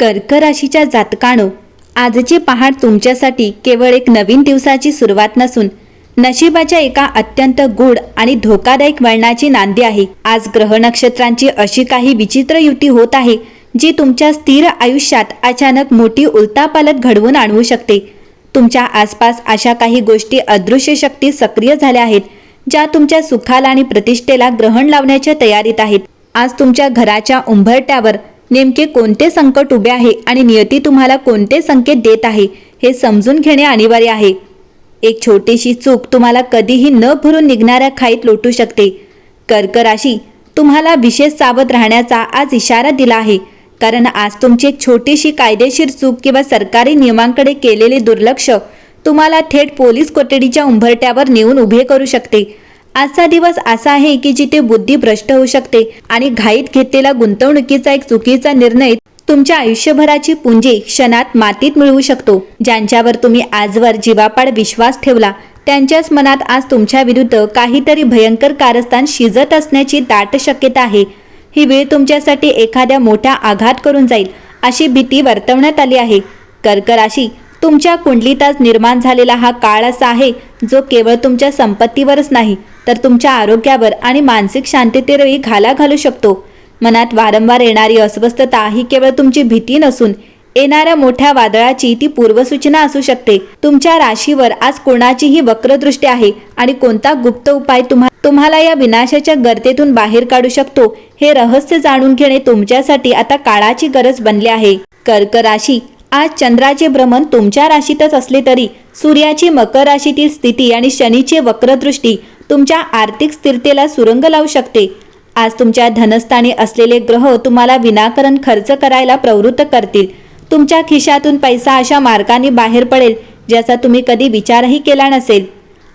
कर्क राशीच्या जातकानो आजची पहाट तुमच्यासाठी केवळ एक नवीन दिवसाची सुरुवात नसून नशिबाच्या एका अत्यंत गूढ आणि धोकादायक वळणाची नांदी आहे. आज ग्रह नक्षत्रांची अशी काही विचित्र युती होत आहे जी तुमच्या स्थिर आयुष्यात अचानक मोठी उलतापालट घडवून आणू शकते. तुमच्या आसपास अशा काही गोष्टी अदृश्य शक्ती सक्रिय झाल्या आहेत ज्या तुमच्या सुखाला आणि प्रतिष्ठेला ग्रहण लावण्याच्या तयारीत आहेत. आज तुमच्या घराच्या उंबरट्यावर नेमके कोणते संकट उभे आहे आणि नियती तुम्हाला कोणते संकेत देत आहे हे समजून घेणे अनिवार्य आहे. एक छोटीशी चूक तुम्हाला कधीही न भरून निघणाऱ्या खाईत लोटू शकते. कर्क राशी तुम्हाला विशेष सावध राहण्याचा आज इशारा दिला आहे. कारण आज तुमची एक छोटीशी कायदेशीर चूक किंवा सरकारी नियमांकडे केलेले दुर्लक्ष तुम्हाला थेट पोलीस कोठडीच्या उंबरट्यावर नेऊन उभे करू शकते. आजचा दिवस असा आहे की जिथे बुद्धी भ्रष्ट होऊ शकते आणि घाईत घेतलेला गुंतवणुकीचा एक चुकीचा निर्णय तुमच्या आयुष्यभराची पुंजी क्षणात मातीत मिळवू शकतो. ज्यांच्यावर तुम्ही आजवर जीवापाड विश्वास ठेवला त्यांच्याच मनात आज तुमच्या विरुद्ध काहीतरी भयंकर कारस्थान शिजत असण्याची दाट शक्यता आहे. ही वेळ तुमच्यासाठी एखाद्या मोठा आघात करून जाईल अशी भीती वर्तवण्यात आली आहे. कर्क राशी तुमच्या कुंडलीतच निर्माण झालेला हा काळ असा आहे जो केवळ तुमच्या संपत्तीवरच नाही तर तुमच्या आरोग्यावर आणि मानसिक शांततेवरही घाला घालू शकतो. मनात वारंवार येणारी अस्वस्थता ही केवळ तुमची भीती नसून येणाऱ्या मोठ्या वादळाची ती पूर्वसूचना असू शकते. तुमच्या राशीवर आज कोणाचीही वक्रदृष्टी आहे आणि कोणता गुप्त उपाय तुम्हा तुम्हाला या विनाशाच्या गर्तेतून बाहेर काढू शकतो हे रहस्य जाणून घेणे तुमच्यासाठी आता काळाची गरज बनली आहे. कर्क राशी आज चंद्राचे भ्रमण तुमच्या राशीतच असले तरी सूर्याची मकर राशीतील स्थिती आणि शनीची वक्रदृष्टी तुमच्या आर्थिक स्थिरतेला सुरंग लावू शकते. आज तुमच्या धनस्थानी असलेले ग्रह तुम्हाला विनाकारण खर्च करायला प्रवृत्त करतील. तुमच्या खिशातून पैसा अशा मार्गाने बाहेर पडेल ज्याचा तुम्ही कधी विचारही केला नसेल.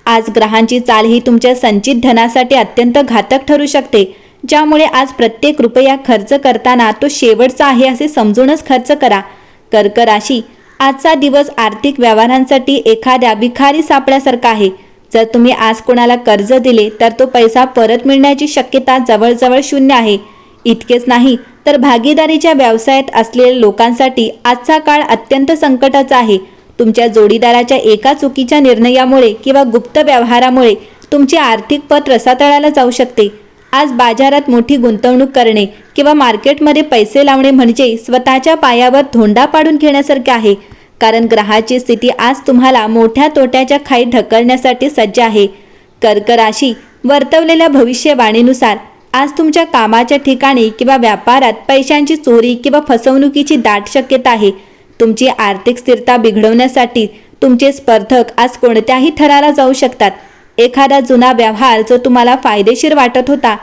आज ग्रहांची चाल ही तुमच्या संचित धनासाठी अत्यंत घातक ठरू शकते ज्यामुळे आज प्रत्येक रुपया खर्च करताना तो शेवटचा आहे असे समजूनच खर्च करा. कर्क राशी आजचा दिवस आर्थिक व्यवहारांसाठी एखाद्या भिखारी सापड्यासारखा आहे. जर तुम्ही आज कोणाला कर्ज दिले तर तो पैसा परत मिळण्याची शक्यता जवळजवळ शून्य आहे. इतकेच नाही तर भागीदारीच्या व्यवसायात असलेल्या लोकांसाठी आजचा काळ अत्यंत संकटाचा आहे. तुमच्या जोडीदाराच्या एका चुकीच्या निर्णयामुळे किंवा गुप्त व्यवहारामुळे तुमचे आर्थिक पत रसातळाला जाऊ शकते. आज बाजारात मोठी गुंतवणूक करणे किंवा मार्केटमध्ये पैसे लावणे म्हणजे स्वतःच्या पायावर धोंडा पाडून घेण्यासारखे आहे. कारण ग्रहाची स्थिती आज तुम्हाला मोठ्या तोट्याच्या खाईत ढकलण्यासाठी सज्ज आहे. कर्क राशी वर्तवलेल्या भविष्यवाणीनुसार आज तुमच्या कामाच्या ठिकाणी किंवा व्यापारात पैशांची चोरी किंवा फसवणुकीची दाट शक्यता आहे. तुमची आर्थिक स्थिरता बिघडवण्यासाठी तुमचे स्पर्धक आज कोणत्याही थराला जाऊ शकतात. एखादा जुना व्यवहार जो तुम्हाला फायदेशीर वाटत होता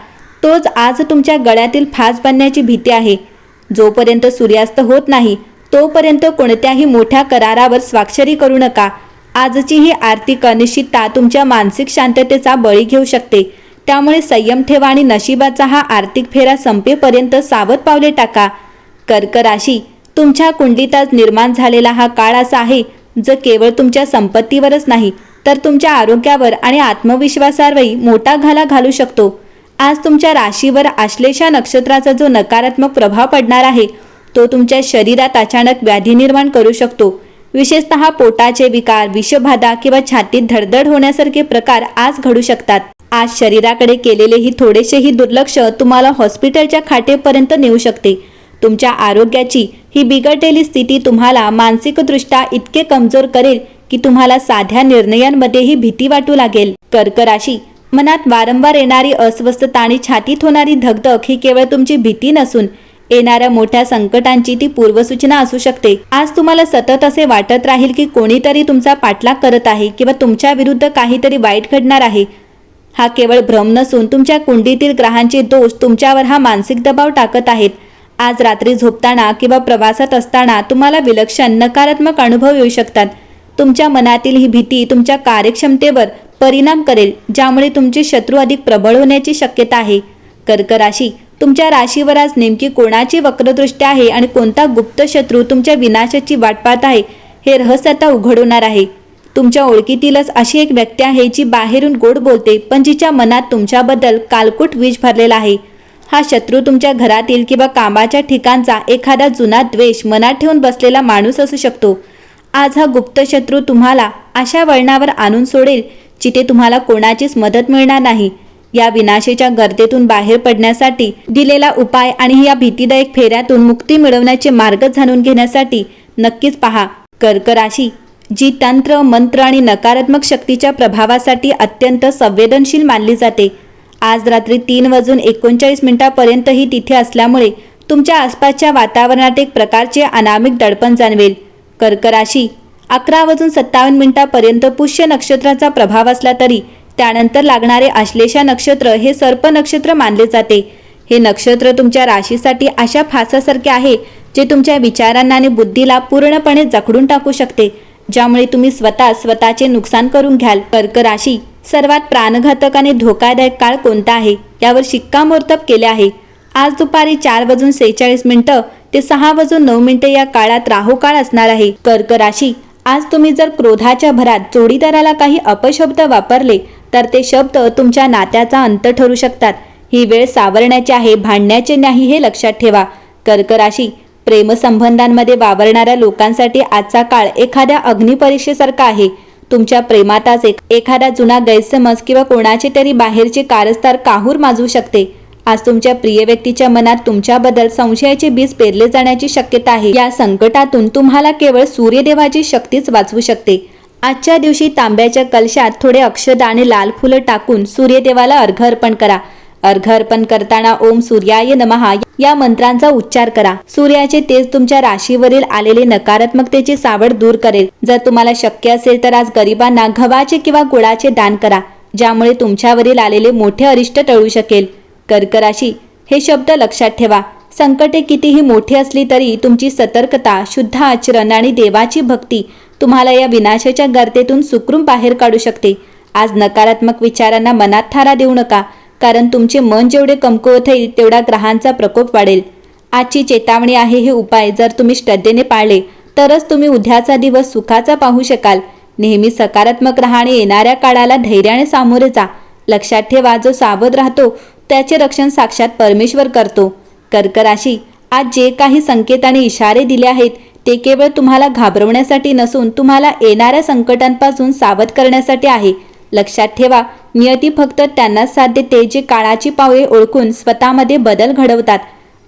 तोच आज तुमच्या गळ्यातील फास बनण्याची भीती आहे. जोपर्यंत सूर्यास्त होत नाही तोपर्यंत कोणत्याही मोठ्या करारावर स्वाक्षरी करू नका. आजची ही आर्थिक अनिश्चितता तुमच्या मानसिक शांततेचा बळी घेऊ शकते. त्यामुळे संयम ठेवा आणि नशिबाचा हा आर्थिक फेरा संपेपर्यंत सावध पावले टाका. कर्क राशी तुमच्या कुंडीतच निर्माण झालेला हा काळ असा आहे जो केवळ तुमच्या संपत्तीवरच नाही तर तुमच्या आरोग्यावर आणि आत्मविश्वासावरही मोठा घाला घालू शकतो. आज तुमच्या राशीवर आश्लेषा नक्षत्राचा जो नकारात्मक प्रभाव पडणार आहे तो तुमच्या शरीरात अचानक व्याधी निर्माण करू शकतो. विशेषतः पोटाचे विकार विषबाधा किंवा छातीत धडधड होण्यासारखे प्रकार आज घडू शकतात. आज शरीराकडे केलेलेही थोडेसेही दुर्लक्ष तुम्हाला हॉस्पिटलच्या खाटेपर्यंत नेऊ शकते. तुमच्या आरोग्याची ही बिघडलेली स्थिती तुम्हाला मानसिकदृष्ट्या इतके कमजोर करेल की तुम्हाला साध्या निर्णयांमध्येही भीती वाटू लागेल. कर्क राशी मनात वारंवार येणारी अस्वस्थता आणि छातीत होणारी धगधग ही केवळ तुमची भीती नसून येणाऱ्या मोठ्या संकटांची ती पूर्वसूचना असू शकते. आज तुम्हाला सतत असे वाटत राहील की कोणीतरी तुमचा पाठलाग करत आहे किंवा तुमच्या विरुद्ध काहीतरी वाईट घडणार आहे. हा केवळ भ्रम नसून तुमच्या कुंडीतील ग्रहांचे दोष तुमच्यावर हा मानसिक दबाव टाकत आहेत. आज रात्री झोपताना किंवा प्रवासात असताना तुम्हाला विलक्षण नकारात्मक अनुभव येऊ शकतात. तुमच्या मनातील ही भीती तुमच्या कार्यक्षमतेवर परिणाम करेल ज्यामुळे तुमचे शत्रू अधिक प्रबळ होण्याची शक्यता आहे. कर्क राशी तुमच्या राशीवर आज नेमकी कोणाची वक्रदृष्टी आहे आणि कोणता गुप्त शत्रू तुमच्या विनाशाची वाट पाहत आहे हे रहस्य आता उघड होणार आहे. तुमच्या ओळखीतीलच अशी एक व्यक्ती आहे जी बाहेरून गोड बोलते पण जिच्या मनात तुमच्याबद्दल कालकुट वीज भरलेला आहे. हा शत्रू तुमच्या घरातील किंवा कामाच्या ठिकाणचा एखादा जुना द्वेष मनात ठेवून बसलेला माणूस असू शकतो. आज हा गुप्तशत्रू तुम्हाला अशा वळणावर आणून सोडेल जिथे तुम्हाला कोणाचीच मदत मिळणार नाही. या विनाशेच्या गर्दीतून बाहेर पडण्यासाठी दिलेला उपाय आणि या भीतीदायक फेऱ्यातून मुक्ती मिळवण्याचे मार्ग जाणून घेण्यासाठी नक्कीच पहा. कर्क राशी जी तंत्र मंत्र आणि नकारात्मक शक्तीच्या प्रभावासाठी अत्यंत संवेदनशील मानली जाते. आज रात्री तीन वाजून एकोणचाळीस मिनिटापर्यंतही तिथे असल्यामुळे तुमच्या आसपासच्या वातावरणात एक प्रकारचे अनामिक दडपण जाणवेल. कर्क राशी अकरा वाजून सत्तावन्न मिनिटापर्यंत पुष्य नक्षत्राचा प्रभाव असला तरी त्यानंतर लागणारे आश्लेषा नक्षत्र हे सर्प नक्षत्र मानले जाते. हे नक्षत्र तुमच्या राशीसाठी अशा फासासारखे आहे जे तुमच्या विचारांना आणि बुद्धीला पूर्णपणे जखडून टाकू शकते ज्यामुळे तुम्ही स्वतः स्वतःचे नुकसान करून घ्याल. कर्क राशी सर्वात प्राणघातक आणि धोकादायक काळ कोणता आहे? यावर शिक्कामोर्तब केले आहे. आज दुपारी चार वाजून सेहेचाळीस मिनिटं ते सहा वाजून नऊ मिनिटे या काळात राहू काळ असणार आहे. कर्क राशी आज तुम्ही जर क्रोधाच्या भरात जोडीदाराला काही अपशब्द वापरले तर ते शब्द तुमच्या नात्याचा अंत ठरू शकतात. ही वेळ सावरण्याची आहे भांडण्याचे नाही हे लक्षात ठेवा. कर्क राशी प्रेमसंबंधांमध्ये वावरणाऱ्या लोकांसाठी आजचा काळ एखाद्या अग्निपरीक्षेसारखा आहे. तुमच्या प्रेमातच एखादा जुना गैरसमज किंवा कोणाचे तरी बाहेरचे कारस्तार काहूर माजू शकते. आज तुमच्या प्रिय व्यक्तीच्या मनात तुमच्याबद्दल संशयाचे बीज पेरले जाण्याची शक्यता आहे. या संकटातून तुम्हाला केवळ सूर्यदेवाची शक्तीच वाचवू शकते. आजच्या दिवशी तांब्याच्या कलशात थोडे अक्षदा आणि लाल फुलं टाकून सूर्यदेवाला अर्घ अर्पण करा. अर्घ अर्पण करताना ओम सूर्याय नमहा या मंत्रांचा उच्चार करा. सूर्याचे तेज तुमच्या राशीवरील आलेले नकारात्मकतेची सावड दूर करेल. जर तुम्हाला शक्य असेल तर आज गरिबांना गव्हाचे किंवा गुळाचे दान करा ज्यामुळे तुमच्यावरील आलेले मोठे अरिष्ट टळू शकेल. कर्कराशी. हे शब्द लक्षात ठेवा. संकटे कितीही मोठी असली तरी तुमची सतर्कता शुद्ध आचरण आणि देवाची भक्ती तुम्हाला या विनाशाच्या गर्तेतून सुखरूप बाहेर काढू शकते. आज नकारात्मक विचारांना मनात थारा देऊ नका कारण तुमचे मन जेवढे कमकुवत होईल तेवढा ग्रहांचा प्रकोप वाढेल. आजची चेतावणी आहे हे उपाय जर तुम्ही श्रद्धेने पाळले तरच तुम्ही उद्याचा दिवस सुखाचा पाहू शकाल. नेहमी सकारात्मक राहणे येणाऱ्या काळाला धैर्याने सामोरे जा. लक्षात ठेवा जो सावध राहतो त्याचे रक्षण साक्षात परमेश्वर करतो. कर्क राशी आज जे काही संकेत आणि इशारे दिले आहेत ते केवळ तुम्हाला घाबरवण्यासाठी नसून तुम्हाला येणाऱ्या संकटांपासून सावध करण्यासाठी आहे. लक्षात ठेवा नियती फक्त त्यांनाच साथ देते जे काळाची पावले ओळखून स्वतःमध्ये बदल घडवतात.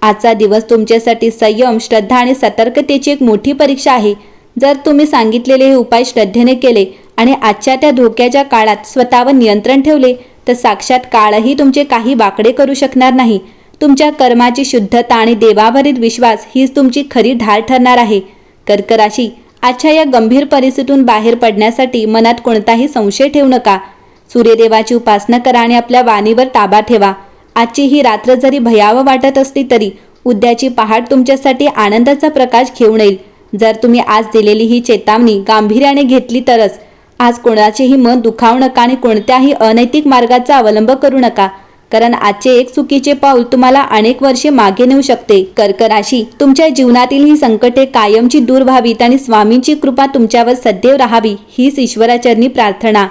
आजचा दिवस तुमच्यासाठी संयम श्रद्धा आणि सतर्कतेची एक मोठी परीक्षा आहे. जर तुम्ही सांगितलेले हे उपाय श्रद्धेने केले आणि आजच्या त्या धोक्याच्या काळात स्वतःवर नियंत्रण ठेवले तर साक्षात काळही तुमचे काही वाकडे करू शकणार नाही. तुमच्या कर्माची शुद्धता आणि देवावरील विश्वास हीच तुमची खरी ढाल ठरणार आहे. कर्क राशी आजच्या या गंभीर परिस्थितीतून बाहेर पडण्यासाठी मनात कोणताही संशय ठेवू नका. सूर्यदेवाची उपासना करा आणि आपल्या वाणीवर ताबा ठेवा. आजची ही रात्र जरी भयावह वाटत असली तरी उद्याची पहाट तुमच्यासाठी आनंदाचा प्रकाश घेऊन येईल. जर तुम्ही आज दिलेली ही चेतावणी गांभीर्याने घेतली तरच आज कोणाचेही मन दुखावू नका आणि कोणत्याही अनैतिक मार्गाचा अवलंब करू नका. कारण आजचे एक चुकीचे पाऊल तुम्हाला अनेक वर्षे मागे नेऊ शकते. कर्क राशी तुमच्या जीवनातील ही संकटे कायमची दूर व्हावीत आणि स्वामींची कृपा तुमच्यावर सदैव राहावी हीच ईश्वराचरणी प्रार्थना.